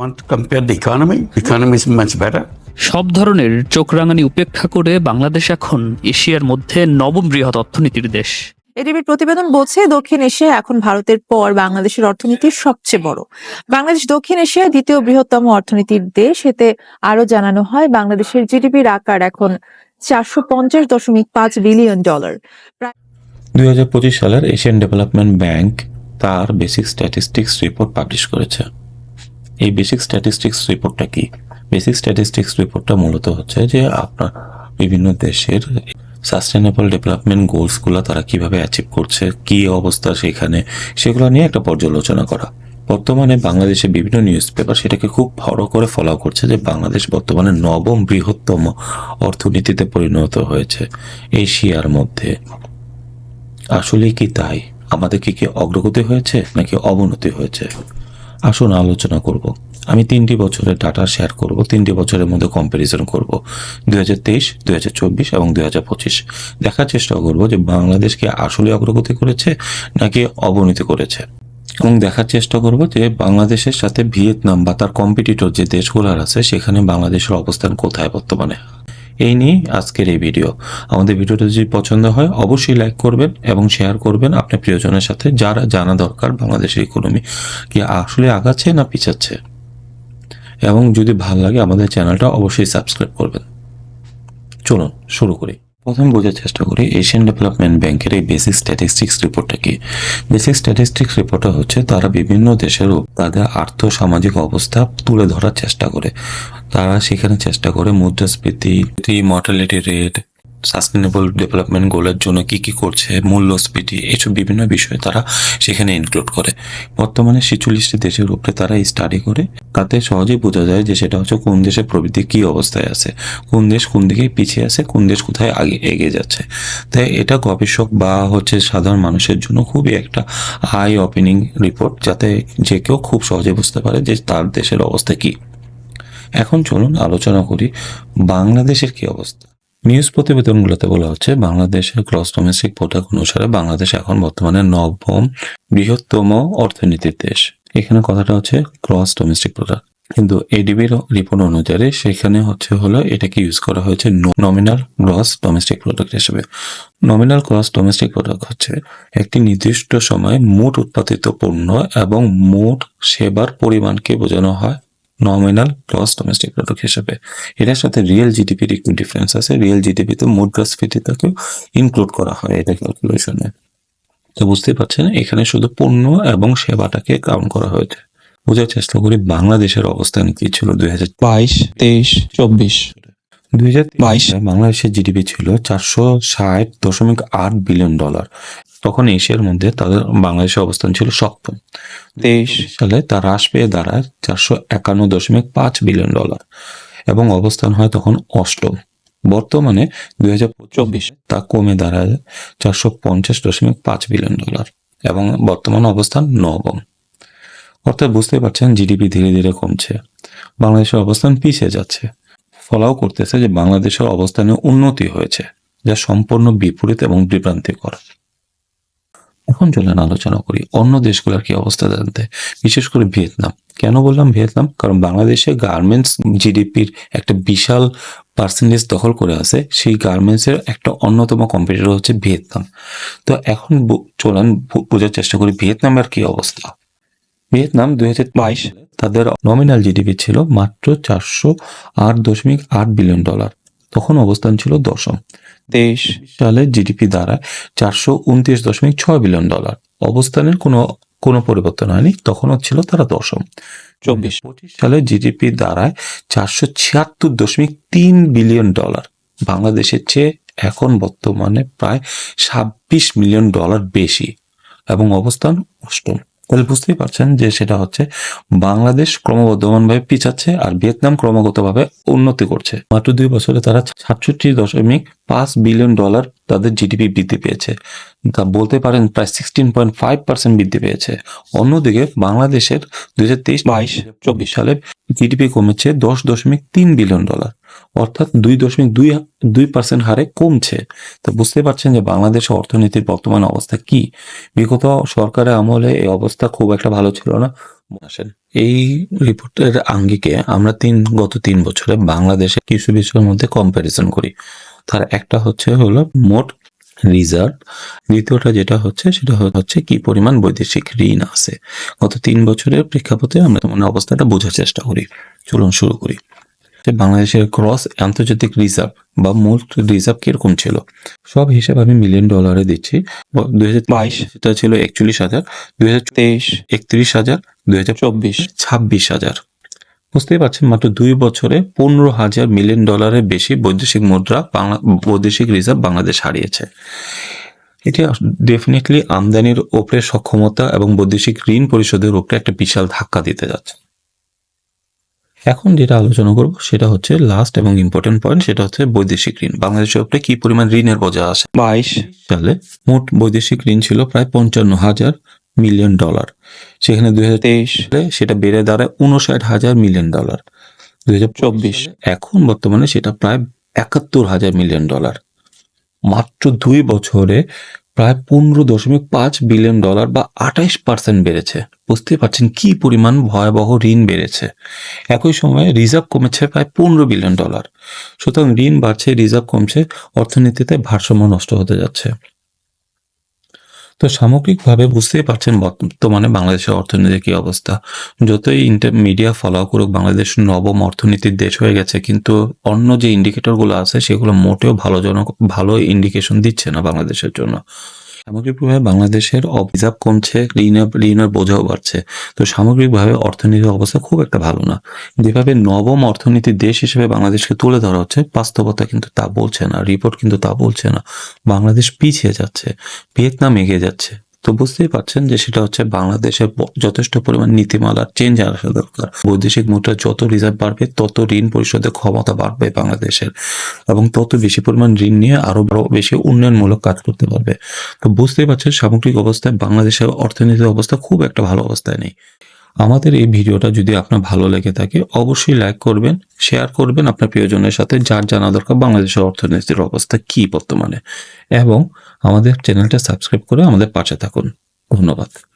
want to compare the economy, economy is much better. সব ধরনের চোখ রাঙানি উপেক্ষা করে বাংলাদেশ এখন এশিয়ার মধ্যে নবম বৃহৎ অর্থনীতির দেশ। এডিবির প্রতিবেদন বলছে দক্ষিণ এশিয়া এখন ভারতের পর বাংলাদেশের অর্থনীতির সবচেয়ে বড়। বাংলাদেশ দক্ষিণ এশিয়া দ্বিতীয় বৃহত্তম অর্থনীতির দেশ এতে আরও জানানো হয় বাংলাদেশের জিডিপির আকার এখন চারশো পঞ্চাশ দশমিক পাঁচ বিলিয়ন ডলার। দুই হাজার পঁচিশ সালের এশিয়ান ডেভেলপমেন্ট ব্যাংক তার বেসিক স্ট্যাটিস্টিক্স রিপোর্ট পাবলিশ করেছে। এই বেসিক স্ট্যাটিস্টিক্স রিপোর্টটা কি? বেসিক স্ট্যাটিস্টিক্স রিপোর্টটা মূলত হচ্ছে যে আপনার বিভিন্ন দেশের সাস্টেনেবল ডেভেলপমেন্ট গোলসগুলো তারা কীভাবে অ্যাচিভ করছে, কি অবস্থা সেখানে, সেগুলো নিয়ে একটা পর্যালোচনা করা। বর্তমানে বাংলাদেশে বিভিন্ন নিউজ পেপার সেটাকে খুব বড় করে ফলো করছে যে বাংলাদেশ বর্তমানে নবম বৃহত্তম অর্থনীতিতে পরিণত হয়েছে এশিয়ার মধ্যে। আসলে কি তাই? আমাদের কি কি অগ্রগতি হয়েছে নাকি অবনতি হয়েছে? আসুন আলোচনা করব। আমি তিনটি বছরের ডাটা শেয়ার করব, তিনটি বছরের মধ্যে কম্প্যারিজন করব। দুই হাজার তেইশ, দুই হাজার চব্বিশ এবং দুই হাজার পঁচিশ। দেখার চেষ্টা করব যে বাংলাদেশ কি আসলে অগ্রগতি করেছে নাকি অবনতি করেছে। এবং দেখার চেষ্টা করব যে বাংলাদেশের সাথে ভিয়েতনাম বা তার কম্পিটিটর যে দেশগুলোর আছে, সেখানে বাংলাদেশের অবস্থান কোথায় বর্তমানে? এই নিয়ে আজকের এই ভিডিও। আমাদের ভিডিওটা যদি পছন্দ হয়, অবশ্যই লাইক করবেন এবং শেয়ার করবেন আপনার প্রিয়জনের সাথে যারা জানা দরকার বাংলাদেশের ইকোনমি কি আসলে আগাচ্ছে না পিছাচ্ছে। এবং যদি ভালো লাগে আমাদের চ্যানেলটা অবশ্যই সাবস্ক্রাইব করবেন। চলুন, শুরু করি। প্রথম বোঝার চেষ্টা করি এশিয়ান ডেভেলপমেন্ট ব্যাংকের এই বেসিক স্ট্যাটিস্টিক্স রিপোর্টটা কি? বেসিক স্ট্যাটিস্টিক্স রিপোর্টটা হচ্ছে তারা বিভিন্ন দেশের তাদের আর্থ সামাজিক অবস্থা তুলে ধরার চেষ্টা করে। তারা সেখানে চেষ্টা করে মুদ্রাস্ফীতি মর্টালিটি রেট সাস্টেনেবল ডেভেলপমেন্ট গোলের জন্য কি কি করছে মূল্যস্ফীতি এসব বিভিন্ন বিষয়ে তারা সেখানে ইনক্লুড করে। বর্তমানে ছেচল্লিশটি দেশের উপরে তারা স্টাডি করে। তাতে সহজেই বোঝা যায় যে সেটা হচ্ছে কোন দেশের প্রবৃদ্ধি কি অবস্থায় আছে, কোন দেশ কোন দিকে পিছিয়ে আছে, কোন দেশ কোথায় আগে এগিয়ে যাচ্ছে। তাই এটা গবেষক বা হচ্ছে সাধারণ মানুষের জন্য খুবই একটা আই ওপেনিং রিপোর্ট যাতে যে কেউ খুব সহজে বুঝতে পারে যে তার দেশের অবস্থা কি। এখন চলুন আলোচনা করি বাংলাদেশের কি অবস্থা। নিউজ প্রতিবেদনগুলোতে বলা হচ্ছে বাংলাদেশের ক্রস ডোমেস্টিক প্রোডাক্ট অনুসারে বাংলাদেশ এখন বর্তমানে নবম বৃহত্তম অর্থনীতির দেশ। এখানে কথাটা হচ্ছে ক্রস ডোমেস্টিক প্রোডাক্ট। কিন্তু এডিবির রিপোর্ট অনুযায়ী সেখানে হচ্ছে হলো এটাকে ইউজ করা হয়েছে নমিনাল গ্রস ডোমেস্টিক প্রোডাক্ট হিসেবে। নমিনাল গ্রস ডোমেস্টিক প্রোডাক্ট হচ্ছে একটি নির্দিষ্ট সময়ে মোট উৎপাদিত পণ্য এবং মোট সেবার পরিমাণকে বোঝানো হয় নমিনাল গ্রস ডোমেস্টিক প্রোডাক্ট হিসেবে। এটার সাথে রিয়েল জিডিপির একটু ডিফারেন্স আছে। রিয়েল জিডিপিতে মুদ্রাস্ফীতিটাকেও ইনক্লুড করা হয় এটা ক্যালকুলেশনে তো বুঝতেই পারছেন, এখানে শুধু পণ্য এবং সেবাটাকে কাউন্ট করা হয়েছে। বোঝার চেষ্টা করি বাংলাদেশের অবস্থান কি ছিল দুই হাজার বাইশ, তেইশ, চব্বিশ। দুই হাজার বাইশ। বাইশে। বাংলাদেশের জিডিপি ছিল চারশো ষাট দশমিক আট বিলিয়ন ডলার। তখন এশিয়ার মধ্যে তাদের বাংলাদেশের অবস্থান ছিল সপ্তম। তেইশ। সালে তা হ্রাস পেয়ে দাঁড়ায় চারশো একান্ন দশমিক পাঁচ বিলিয়ন ডলার এবং অবস্থান হয় তখন অষ্টম। বর্তমানে দুই হাজার চব্বিশ। তা কমে দাঁড়ায় চারশো পঞ্চাশ দশমিক পাঁচ বিলিয়ন ডলার এবং বর্তমান অবস্থান নবম। অর্থাৎ বুঝতে পারছেন জিডিপি ধীরে ধীরে কমছে। বাংলাদেশের অবস্থান পিছিয়ে যাচ্ছে। ফলাও করতেছে যে বাংলাদেশের অবস্থানে উন্নতি হয়েছে, যা সম্পূর্ণ বিপরীত এবং বিভ্রান্তিকর। এখন চলেন আলোচনা করি অন্য দেশগুলোর কি অবস্থা জানতে। বিশেষ করে ভিয়েতনাম। কেন বললাম ভিয়েতনাম? কারণ বাংলাদেশে গার্মেন্টস জিডিপির একটা বিশাল পার্সেন্টেজ দখল করে আছে, সেই গার্মেন্টসের একটা অন্যতম কম্পিটিটর হচ্ছে ভিয়েতনাম। তো এখন চলেন বোঝার চেষ্টা করি ভিয়েতনামের কি অবস্থা। ভিয়েতনাম দুই হাজার বাইশ তাদের নমিনাল জিডিপি ছিল মাত্র চারশো আট দশমিক আট বিলিয়ন ডলার তখন অবস্থান ছিল দশম। তেইশ সালে জিডিপি দাঁড়ায় চারশো উনত্রিশ দশমিক ছয় বিলিয়ন ডলার অবস্থানের কোনো কোনো পরিবর্তন হয়নি তখনও ছিল তারা দশম। চব্বিশ। পঁচিশ সালে জিডিপি দ্বারায় চারশো ছিয়াত্তর দশমিক তিন বিলিয়ন ডলার বাংলাদেশের চেয়ে এখন বর্তমানে প্রায় ছাব্বিশ মিলিয়ন ডলার বেশি। এবং অবস্থান অষ্টম। তাহলে বুঝতেই পারছেন যে সেটা হচ্ছে বাংলাদেশ ক্রমবর্ধমানভাবে পিছাচ্ছে আর ভিয়েতনাম ক্রমাগতভাবে উন্নতি করছে। মাত্র দুই বছরে তারা সাতষট্টি দশমিক পাঁচ বিলিয়ন ডলার তাদের জিডিপি বৃদ্ধি পেয়েছে। তা বলতে পারেন প্রায় সিক্সটিন পয়েন্ট ফাইভ পার্সেন্ট বৃদ্ধি পেয়েছে। অন্যদিকে বাংলাদেশের দুই হাজার তেইশ বাইশ চব্বিশ সালে জিডিপি কমেছে দশ দশমিক তিন বিলিয়ন ডলার। অর্থাৎ দুই দশমিক দুই দুই পার্সেন্ট হারে কমছে। তো বুঝতে পারছেন যে বাংলাদেশের অর্থনীতির বর্তমান অবস্থা কি? বিগত সরকারের আমলে এই অবস্থা খুব একটা ভালো ছিল না। আসেন, এই রিপোর্টের আঙ্গিকে আমরা তিন, গত তিন বছরে বাংলাদেশে কিছু বিষয়ের মধ্যে কম্প্যারিজন করি। তার একটা হচ্ছে হলো মোট রিজার্ভ দ্বিতীয়টা যেটা হচ্ছে সেটা হচ্ছে কি পরিমাণ বৈদেশিক ঋণ আছে। গত তিন বছরের প্রেক্ষাপটে আমরা মানে অবস্থাটা বোঝার চেষ্টা করি। চলুন শুরু করি। যে বাংলাদেশের ক্রস আন্তর্জাতিক রিজার্ভ বা মূল রিজার্ভ কীরকম ছিল? সব হিসাব আমি মিলিয়ন ডলারে দিচ্ছি। দুই হাজার বাইশ সেটা ছিল একচল্লিশ হাজার। দুই হাজার তেইশ। একত্রিশ হাজার। দুই হাজার চব্বিশ। ছাব্বিশ হাজার। বুঝতেই পারছেন মাত্র দুই বছরে পনেরো হাজার মিলিয়ন ডলারের বেশি বৈদেশিক মুদ্রা বাংলা বৈদেশিক রিজার্ভ বাংলাদেশ হারিয়েছে। এটি ডেফিনেটলি আমদানির ওপরে সক্ষমতা এবং বৈদেশিক ঋণ পরিশোধের ওপরে একটা বিশাল ধাক্কা দিতে যাচ্ছে। এখন যেটা আলোচনা করব সেটা হচ্ছে লাস্ট এবং ইম্পর্টেন্ট পয়েন্ট সেটা হচ্ছে বৈদেশিক ঋণ। বাংলাদেশের উপরে কি পরিমাণ ঋণের বোঝা আছে বাইশ। সালে মোট বৈদেশিক ঋণ ছিল প্রায় পঞ্চান্ন হাজার মিলিয়ন ডলার। সেখানে দুই হাজার তেইশ সেটা বেড়ে দাঁড়ায় উনষাট হাজার মিলিয়ন ডলার। দুই হাজার চব্বিশ এখন বর্তমানে সেটা প্রায় একাত্তর হাজার মিলিয়ন ডলার। মাত্র দুই বছরে প্রায় পনেরো দশমিক পাঁচ বিলিয়ন ডলার বা আঠাইশ পার্সেন্ট বেড়েছে। বুঝতে পারছেন কি পরিমাণ ভয়াবহ ঋণ বেড়েছে। একই সময়ে রিজার্ভ কমেছে প্রায় পনেরো বিলিয়ন ডলার। সুতরাং ঋণ বাড়ছে, রিজার্ভ কমছে, অর্থনীতিতে ভারসাম্য নষ্ট হতে যাচ্ছে। তো সামগ্রিকভাবে বুঝতেই পারছেন বর্তমানে বাংলাদেশের অর্থনীতির কি অবস্থা। যতই ইন্টার মিডিয়া ফলো করুক, বাংলাদেশ নবম অর্থনীতির দেশ হয়ে গেছে, কিন্তু অন্য যে ইন্ডিকেটরগুলো আছে, সেগুলো মোটেও ভালোজনক ভালো ইন্ডিকেশন দিচ্ছে না বাংলাদেশের জন্য। সামগ্রিকভাবে বাংলাদেশের অভিজাব কমছে, ঋণের ঋণের বোঝাও বাড়ছে। তো সামগ্রিকভাবে অর্থনীতির অবস্থা খুব একটা ভালো না। যেভাবে নবম অর্থনীতির দেশ হিসেবে বাংলাদেশকে তুলে ধরা হচ্ছে, বাস্তবতা কিন্তু তা বলছে না রিপোর্ট কিন্তু তা বলছে না। বাংলাদেশ পিছিয়ে যাচ্ছে, ভিয়েতনাম এগিয়ে যাচ্ছে। তো বুঝতেই পারছেন যে সেটা হচ্ছে বাংলাদেশের যথেষ্ট পরিমাণ নীতিমালার চেঞ্জ আসা দরকার। বৈদেশিক মুদ্রা যত রিজার্ভ বাড়বে, তত ঋণ পরিশোধের ক্ষমতা বাড়বে বাংলাদেশের এবং তত বেশি পরিমাণ ঋণ নিয়ে আরও বড়, বেশি উন্নয়নমূলক কাজ করতে পারবে। তো বুঝতেই পারছেন সামগ্রিক অবস্থায় বাংলাদেশের অর্থনৈতিক অবস্থা খুব একটা ভালো অবস্থায় নেই। আমাদের এই ভিডিওটা যদি আপনার ভালো লেগে থাকে, অবশ্যই লাইক করবেন শেয়ার করবেন আপনার প্রিয়জনের সাথে, যার জানা দরকার বাংলাদেশের অর্থনীতির অবস্থা কি বর্তমানে। এবং আমাদের চ্যানেলটা সাবস্ক্রাইব করে আমাদের পাশে থাকুন। ধন্যবাদ।